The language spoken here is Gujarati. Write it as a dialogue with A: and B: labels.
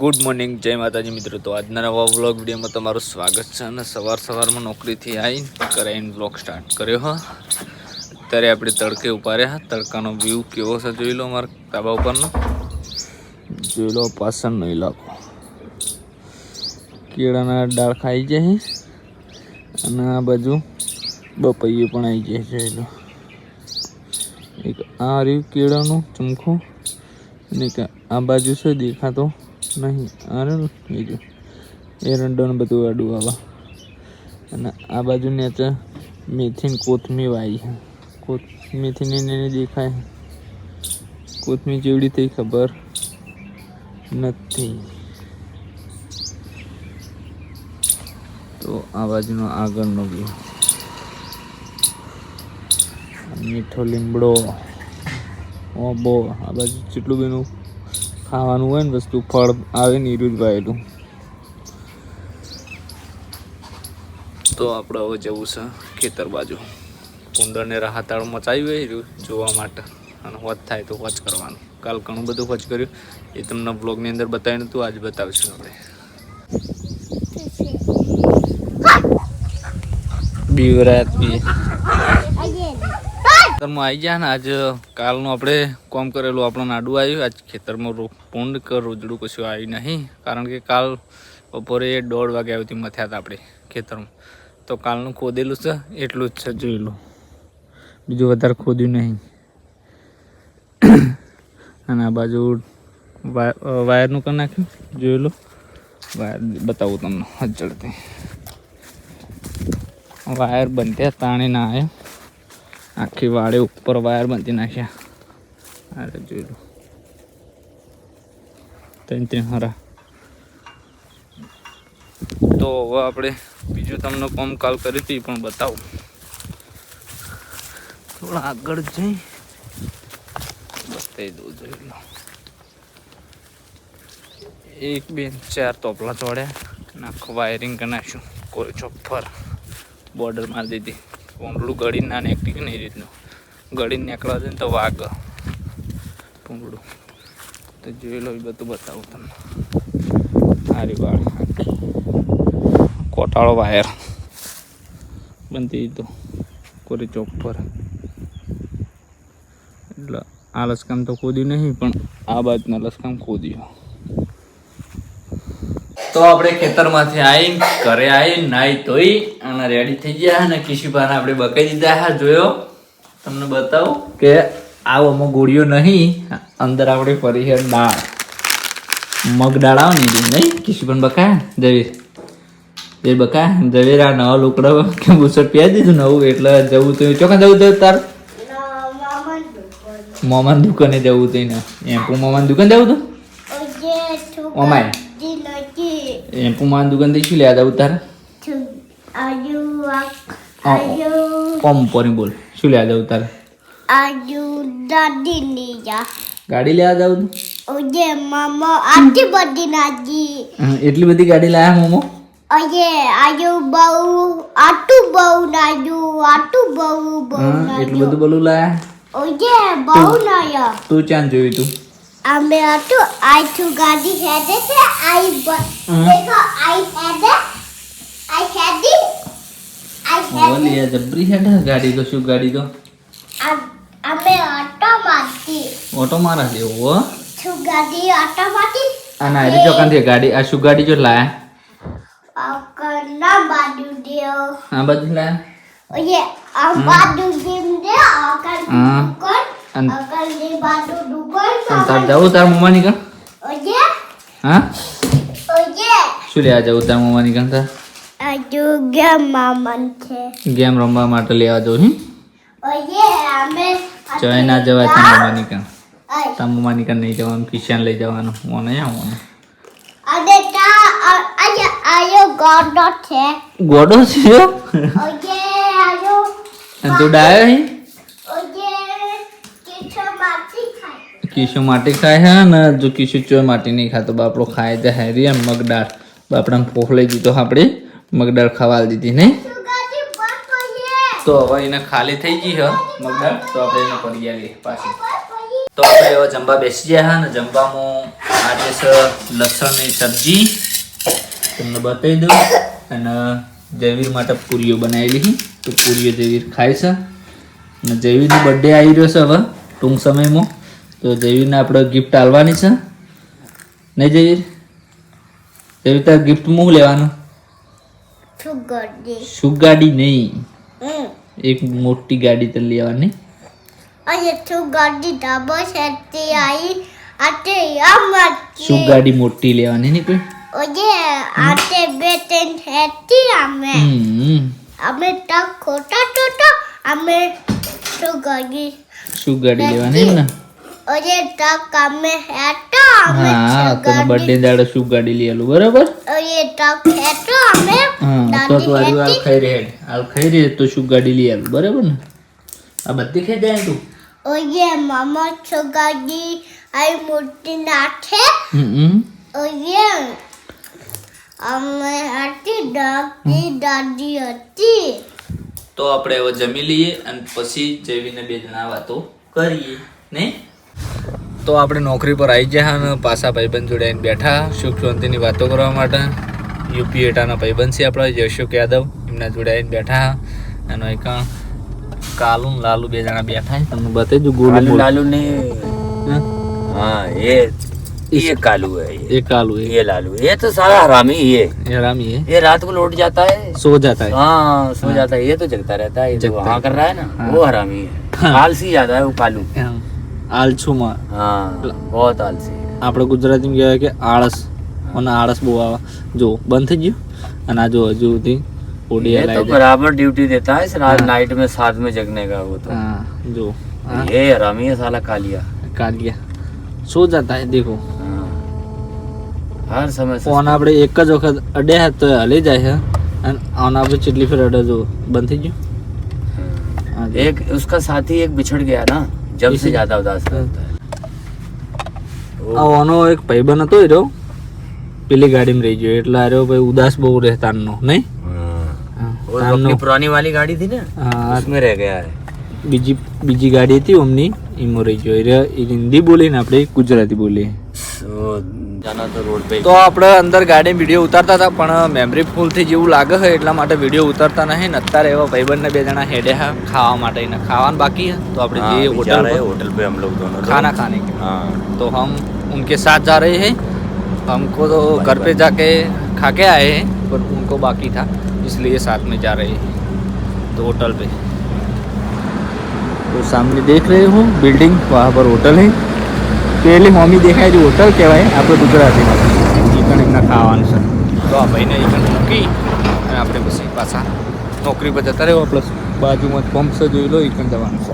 A: ગુડ મોર્નિંગ જય માતાજી મિત્રો. તો આજના નવા વ્લોગ વિડીયોમાં તમારું સ્વાગત છે અને સવાર સવારમાં નોકરીથી આવીને કરાવીને વ્લોગ સ્ટાર્ટ કર્યો, હા. અત્યારે આપણે તડકે ઊભા રહ્યા. તડકાનો વ્યૂ કેવો છે જોઈ લો અમારા તાબા ઉપરનો. જોઈ લો પાસણનો ઇલાકો કેળાના ડાળ ખાઈ જાય અને આ બાજુ બપૈયું પણ આવી જાય જોઈ લો. એક આ રહ્યું કેળાનું ચમખું. અને આ બાજુ છે દેખાતો નહીં. અરે બીજું એરંડોને બધું અડું આવા. અને આ બાજુ નીચે મેથીન કોથમીર આવી છે. કોથ મેથીને એને દેખાય. કોથમી જેવડી થઈ ખબર નથી. તો આ બાજુનો આગળનો વ્યૂ. મીઠો લીમડો. ઓબો, આ બાજુ જેટલું બેનું ખાવાનું હોય ને વસ્તુ ફળ આવે ને એ જ વાયેલું તો આપણે હવે જવું છે ખેતર બાજુ. ઉંદરને રાહતાળ મચાવી હોય રહ્યું જોવા માટે. અને હોજ થાય તો હોજ કરવાનું. કાલ ઘણું બધું હોજ કર્યું. એ તમને બ્લોગની અંદર બતાવ્યું હતું આજ બતાવીશું આપણે બીવરાત બી. ખેતરમાં આવી ગયા ને આજ કાલનું આપણે કોમ કરેલું આપણને નાડું આવ્યું. આજ ખેતરમાં પૂંડ કે રોજડું કશું આવ્યું નહીં. કારણ કે કાલ બપોરે દોઢ વાગે આવતી મથ્યા હતા આપણે ખેતરમાં. તો કાલનું ખોદેલું છે, એટલું જ છે, જોઈ લો. બીજું વધારે ખોદ્યું નહીં. અને આ બાજુ વાયરનું કરી નાખ્યું, જોઈ લો. વાયર બતાવું તમને હજળથી વાયર બંધ્યા તાણી ના આવ્યા આખી વાડે ઉપર વાયર બાંધી નાખ્યા. અરે જોઈ લો ત્રણ ત્રણ હરા. તો હવે આપણે બીજું તમને કોમ કાલ કરી હતી પણ બતાવું. થોડા આગળ જઈ. બતાવી દઉં જોઈ લો. એક, બે, ચાર તોપલા ચોડ્યા અને આખું વાયરિંગ કરી નાખ્યું. કોઈ ચોપર બોર્ડર મારી દીધી. પૂંગળું ગળી ના નીકળી ને નહીં રીતનું. ગળીને નીકળવા જાય ને તો વાઘ. પૂંગળું તો જોઈ લો એ બધું બતાવું તમને. સારી વાળ કોટાળો વાયર. બનતી તો કોરી ચોક પર. એટલે આ લસકામ તો ખોદ્યું નહીં, પણ આ બાજુના લસકામ ખોદ્યું તો આપણે ખેતરમાંથી આવીને ઘરે આવી નાહી ધોઈ અને રેડી થઈ ગયા અને કિશીભાને આપણે બકાઈ દીધા. હા જોયો? તમને બતાવું કે આવો અમુક ગોળીઓ નહીં. અંદર આપણે ફરી છે દાળ. મગ દાળ આવે ને નહીં? કિશુભાઈ બકાયા? જવીર. જે બકા જવીર આ નવા લોકડો કે બુસટ પહેરી દીધું નવું એટલે જવું તો ચોખા જવું તો તાર. મોમાન દુકાને જવું તો એમ મોમાન દુકાન જવું તો ઓમાય. એમ મોમાન દુકાનથી શું લેવા જવું તારે કોમ પરી બોલ શું લેવા જવું તારે
B: Ayu dadi nih ya.
A: ગાડી લેવા જવું
B: mama adi badi naji.
A: તું એટલી બધી ગાડી લાયા momo
B: Oye ayu bau atu bau naju atu bau bau
A: હા, એટલું. બધું બોલું લાયા
B: Oye bau naya.
A: તું ચાન જોયું તું
B: Ame atu আই টু গাড়ি হেডেছে আই দেখো আই
A: Hmm.
B: আই hede. Ai hede.
A: ઓલી આ જબરી હેડ ગાડી તો શું ગાડી તો
B: Ame auto mati.
A: ઓટો મારા જેવો હો
B: Tu gadi auto mati.
A: આ ના હરી ચોકાનથી ગાડી આ શું ગાડી જો લાયા
B: Akan badu dia.
A: આ બાજુ લાયા
B: dim dia akan
A: Ah.
B: dukun.
A: An-
B: Akan di badu dukun.
A: અને તાર જવું તાર મમ્મા ની
B: Oye,
A: હા. શું લેવા જવું તાર મમ્મા ની તાર. ગેમ રમવા માટે લેવા જવું હી. જવાય ના જવાય તાર મમ્મા ની તાર મમ્મા ની નહીં જવાનું કિશન લઈ જવાનું આવવાનું
B: ayo godot છે.
A: ગોડો છે તું ડાયો હી કિશુ માટી ખાય હે ને, જો કિશુ ચોય માટી નહીં ખાતો બાપડો ખાય છે હેરી એમ મગદાળ બાપડાને ફોફ લઈ દીધો આપણે મગદાળ ખાવા દીધી, નહીં. તો હવે એને ખાલી થઈ ગઈ હ મગદાળ તો આપણે એને પડી આવીએ પાછી. તો આપણે હવે જમવા બેસી ગયા હા ને, જમવામાં આજે છે લસણની સબ્જી. તમને બતાવી દઉં. અને જયવીર માટે પૂરીઓ બનાવેલી છે તો પૂરીઓ જયવીર ખાય છે. અને જયવીરનો બર્થડે આવી રહ્યો છે હવે ટૂંક સમયમાં. તો જયવીરને આપણે ગિફ્ટ આલવાની છે. નહીં જયવીર? જયવીર તાર ગિફ્ટ શું લેવાનું?
B: શું
A: ગાડી નહીં. એક મોટી ગાડી તો લેવાની.
B: શું ગાડી
A: મોટી લેવાની ને કોઈ?
B: ઓજે આતે બે ત્રણ હેતી અમે. અમે તો ખોટા ટોટો અમે શું ગાડી
A: શું ગાડી લેવાની ને
B: ઓજે તક અમે હેટો અમે
A: હા તને બર્થડે દાડે શું ગાડી લઈ આલું બરાબર?
B: ઓજે તક હેટો અમે
A: હા તો તું
B: દાદી
A: હારું ખાઈ રહે આલ ખાઈ રહે તો શું ગાડી લઈ આલું બરાબર ને? આ બધી ખાઈ જાય તું?
B: ઓજે મામા છો ગાડી આઈ મોટી નાખે.
A: હમ
B: ઓજે અમે હતી દાદી દાદી હતી.
A: તો આપણે હવે જમી લઈએ અને પછી જઈને બે જણા વાતો કરીએ ને તો આપણે નોકરી પર આવી ગયા અને પાછા ભાઈબંધ જોડે આવીને બેઠા સુખ શાંતિની વાતો કરવા માટે યુપી એટાના ભાઈબંધ છે આપણા યશુક યાદવ એમના જોડે આવીને બેઠા અને એક કાલુ ને લાલુ બે જણા બેઠા છે. તમને બતાવી દઉં ગોલું
C: लालू
A: મોલું.
C: लालू ने
A: હા?
C: हाँ ये ये कालू है ये
A: એ કાલુ એ
C: ये लालू ये तो सारा हरामी ही है
A: ये हरामी है
C: ये रात को लौट जाता है
A: सो जाता है
C: हाँ सो जाता है ये तो जगता रहता है ये जो
A: जगता
C: वहाँ
A: है।
C: कर रहा है ना
A: हाँ।
C: वो हरामी है
A: हाँ।
C: आलसी ज्यादा है वो कालू
A: હા. આલછુમાં
C: हाँ बहुत आलसी है
A: આપણે ગુજરાતીમાં કહેવાય કે આળસ અને આળસ બહુ આવે જો બંધ થઈ ગયું અને આ જો હજુ સુધી
C: ये
A: ઓડિયા
C: तो
A: લાવી દે.
C: बराबर ड्यूटी देता है इस रात
A: हाँ।
C: नाइट में साथ में जगने का वो तो
A: હા જો હા
C: ये हरामी है साला कालिया
A: કાલિયા સો જતા હે દેખો
C: हाँ। हर समय से
A: ફોન આપણે એક જ વખત અડ્યા હાથ તો એ હલી જાય છે અને આને આપણે કેટલી ફેર અડે જો બંધ થઈ ગયું હા જો.
C: एक उसका साथी एक बिछड़ गया ना जब से
A: इसी-
C: ज्यादा उदास रहता है
A: આ
C: वो-
A: ઓનો એક ભાઈબંધ હતો એ રહ્યો પેલી ગાડીમાં રહી ગયો એટલે આ રહ્યો ભાઈ ઉદાસ બહુ રહેતા નો નહીં
C: हाँ।
A: હા.
C: वो
A: તારનો.
C: अपनी पुरानी वाली गाड़ी थी ना
A: હા
C: उसमें रह गया है
A: બીજી બીજી ગાડી હતી અમની એમાં રહી ગયો એ રહ્યો- એ હિન્દી બોલીને આપણે ગુજરાતી બોલીએ
C: तो जाना तो रोड पे
A: તો આપણે અંદર ગાડી વિડીયો ઉતારતા હતા પણ મેમરી ફૂલ થઈ જેવું લાગે છે એટલા માટે વિડીયો ઉતારતા નહીં ને અત્યારે એવા ભાઈબંધને બે જણા હેડે હા ખાવા માટે ને ખાવાનું બાકી है तो આપણે
C: हाँ,
A: ये
C: अभी
A: होटल
C: जा रहे हैं
A: पर
C: होटल पे हम लोग दोनों लोग।
A: खाना खाने के
C: हाँ
A: तो हम उनके साथ जा रहे हैं हमको तो घर पे जाके खा के आए हैं पर उनको बाकी था इसलिए साथ में जा रहे हैं तो होटल पे तो सामने देख रहे हो बिल्डिंग वहाँ पर होटल है પેલી મમ્મી દેખાય છે હોટલ કહેવાય, આપણે ગુજરાતીમાં. એ પણ એમના ખાવાનું છે. તો આ ભાઈને પણ મૂકી અને આપણે પછી પાછા નોકરી પર જતા રહ્યો પ્લસ બાજુમાં પંપ છે, જોઈ લો પણ જવાનું છે.